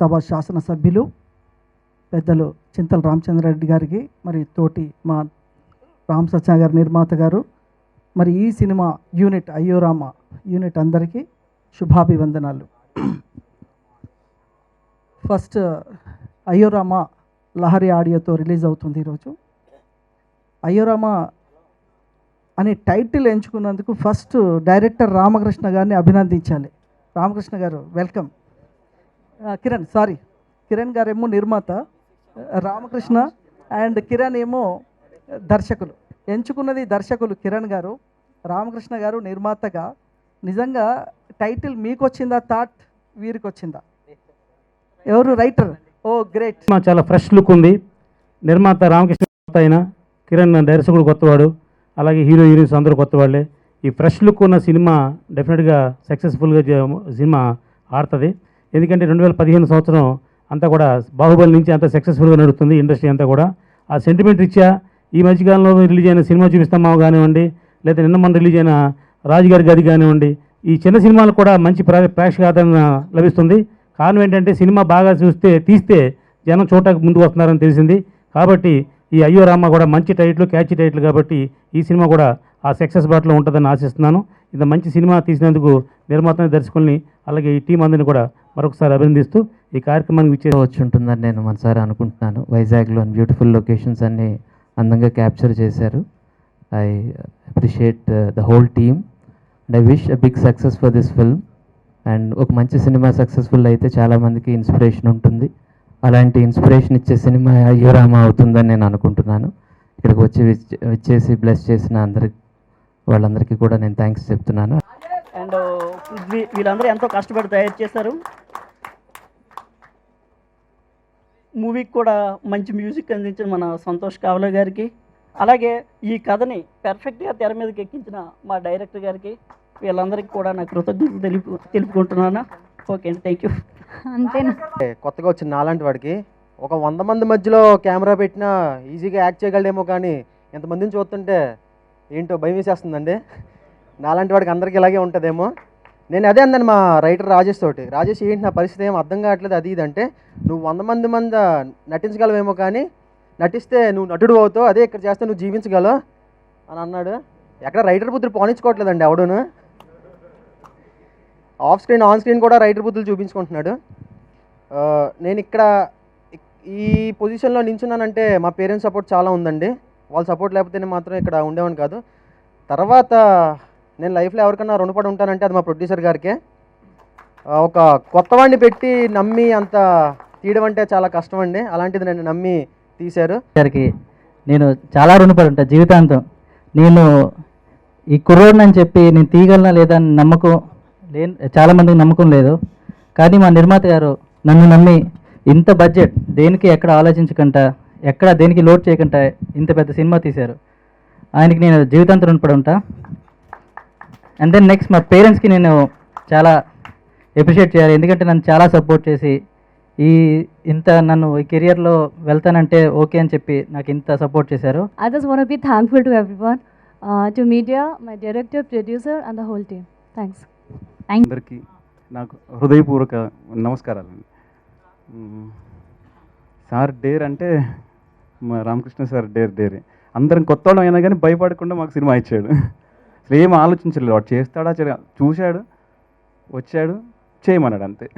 హుజరాబాద్ శాసనసభ్యులు పెద్దలు చింతల రామచంద్రారెడ్డి గారికి మరి తోటి మా రామ్ సత్య గారి నిర్మాత గారు మరి ఈ సినిమా యూనిట్ అయ్యోరామ యూనిట్ అందరికీ శుభాభివందనాలు. ఫస్ట్ అయ్యోరామ లహరి ఆడియోతో రిలీజ్ అవుతుంది ఈరోజు. అయ్యోరామ అనే టైటిల్ ఎంచుకున్నందుకు ఫస్ట్ డైరెక్టర్ రామకృష్ణ గారిని అభినందించాలి. రామకృష్ణ గారు వెల్కమ్. కిరణ్ సారీ కిరణ్ గారేమో నిర్మాత రామకృష్ణ అండ్ కిరణ్ ఏమో దర్శకులు. ఎంచుకున్నది దర్శకులు కిరణ్ గారు రామకృష్ణ గారు నిర్మాతగా. నిజంగా టైటిల్ మీకు వచ్చిందా థాట్ వీరికి వచ్చిందా ఎవరు రైటర్? ఓ గ్రేట్ సినిమా చాలా ఫ్రెష్ లుక్ ఉంది. నిర్మాత రామకృష్ణ కొత్త అయిన కిరణ్ దర్శకుడు కొత్తవాడు అలాగే హీరో హీరోయిన్స్ అందరూ కొత్త వాళ్ళే ఈ ఫ్రెష్ లుక్ ఉన్న సినిమా డెఫినెట్గా సక్సెస్ఫుల్గా సినిమా ఆడుతుంది. ఎందుకంటే రెండు వేల పదిహేను సంవత్సరం అంతా కూడా బాహుబలి నుంచి అంత సక్సెస్ఫుల్గా నడుస్తుంది ఇండస్ట్రీ అంతా కూడా. ఆ సెంటిమెంట్ ఇచ్చా ఈ మధ్యకాలంలో రిలీజ్ అయిన సినిమా చూపిస్తామా కానివ్వండి లేదా నిన్న మన రిలీజ్ అయిన రాజుగారి గది కానివ్వండి ఈ చిన్న సినిమాలు కూడా మంచి ప్రా ప్రేక్షక ఆదరణ లభిస్తుంది. కారణం ఏంటంటే సినిమా బాగా చూస్తే తీస్తే జనం చూడటానికి ముందుకు వస్తున్నారని తెలిసింది. కాబట్టి ఈ అయ్యో రామ కూడా మంచి టైటిల్ క్యాచ్ టైటిల్ కాబట్టి ఈ సినిమా కూడా ఆ సక్సెస్ బాటలో ఉంటుందని ఆశిస్తున్నాను. ఇంత మంచి సినిమా తీసినందుకు నిర్మాతని దర్శకుల్ని అలాగే ఈ టీం అందరిని కూడా మరొకసారి అభినందిస్తూ ఈ కార్యక్రమానికి విచ్చే వచ్చి ఉంటుందని నేను మనసారి అనుకుంటున్నాను. వైజాగ్లో బ్యూటిఫుల్ లొకేషన్స్ అన్ని అందంగా క్యాప్చర్ చేశారు. I appreciate the whole team and I wish a big success for this film and ఒక మంచి సినిమా సక్సెస్ఫుల్ అయితే చాలామందికి ఇన్స్పిరేషన్ ఉంటుంది. అలాంటి ఇన్స్పిరేషన్ ఇచ్చే సినిమా అయ్యోరామ అవుతుందని నేను అనుకుంటున్నాను. ఇక్కడికి వచ్చి విచ్- విచ్చేసి బ్లెస్ చేసిన అందరికి వాళ్ళందరికీ కూడా నేను థ్యాంక్స్ చెప్తున్నాను. అండ్ వీ- వీళ్ళందరూ ఎంతో కష్టపడి తయారు చేశారు. మూవీకి కూడా మంచి మ్యూజిక్ అందించిన మన సంతోష్ కావల గారికి. అలాగే ఈ కథని పెర్ఫెక్ట్గా తెర మీదకి ఎక్కించిన మా డైరెక్టర్ గారికి వీళ్ళందరికీ కూడా నా కృతజ్ఞతలు తెలుపు తెలుపుకుంటున్నాను. ఓకే అండి థ్యాంక్ యూ అంతేనా కొత్తగా వచ్చిన నాలాంటి వాడికి ఒక వంద మంది మధ్యలో కెమెరా పెట్టినా ఈజీగా యాక్ట్ చేయగలడేమో కానీ ఎంతమందిని చూస్తుంటే ఏంటో భయం వేసేస్తుందండి. నాలాంటి వాడికి అందరికీ ఇలాగే ఉంటుందేమో. నేను అదే అందాను మా రైటర్ రాజేష్ తోటి. రాజేష్ ఏంటి నా పరిస్థితి? ఏం అర్థం కావట్లేదు అది ఇది అంటే నువ్వు వంద మంది మంది నటించగలవేమో కానీ నటిస్తే నువ్వు నటుడు అవుతావు అదే ఇక్కడ చేస్తే నువ్వు జీవించగలవు అని అన్నాడు. ఎక్కడ రైటర్ బుద్ధులు పోనించుకోవట్లేదండి ఎవడును. ఆఫ్ స్క్రీన్ ఆన్ స్క్రీన్ కూడా రైటర్ బుద్ధులు చూపించుకుంటున్నాడు. నేను ఇక్కడ ఈ పొజిషన్లో నించున్నానంటే మా పేరెంట్స్ సపోర్ట్ చాలా ఉందండి. వాళ్ళ సపోర్ట్ లేకపోతే మాత్రం ఇక్కడ ఉండేవాడిని కాదు. తర్వాత నేను లైఫ్లో ఎవరికైనా రుణపడి ఉంటానంటే అది మా ప్రొడ్యూసర్ గారికే. ఒక కొత్త వాడిని పెట్టి నమ్మి అంత తీయడం అంటే చాలా కష్టం అండి. అలాంటిది నేను నమ్మి తీశారు. గారికి నేను చాలా రుణపడి ఉంటా జీవితాంతం. నేను ఈ కుర్రోడిని అని చెప్పి నేను తీయగలనా లేదా అని నమ్మకం లేని చాలామందికి నమ్మకం లేదు. కానీ మా నిర్మాత గారు నన్ను నమ్మి ఇంత బడ్జెట్ దేనికి ఎక్కడ ఆలోచించకుండా ఎక్కడ దేనికి లోడ్ చేయకుండా ఇంత పెద్ద సినిమా తీశారు? ఆయనకి నేను జీవితాంతం రుణపడి ఉంటా. అండ్ దెన్ నెక్స్ట్ మా పేరెంట్స్కి నేను చాలా ఎప్రిషియేట్ చేయాలి. ఎందుకంటే నన్ను చాలా సపోర్ట్ చేసి ఈ ఇంత నన్ను ఈ కెరియర్లో వెళ్తానంటే ఓకే అని చెప్పి నాకు ఇంత సపోర్ట్ చేశారు. I just want to be thankful to everyone, uh, to media, my director, producer, and the whole team. Thanks. అందరికీ నాకు హృదయపూర్వక నమస్కారాలు సార్ డేర్ అంటే మా రామకృష్ణ సార్ డేర్ డేరే. అందరం కొత్త వాళ్ళం అయినా కానీ భయపడకుండా మాకు సినిమా ఇచ్చాడు. అసలు ఏం ఆలోచించలేదు. వాడు చేస్తాడా చూశాడు. వచ్చాడు. చేయమన్నాడు అంతే.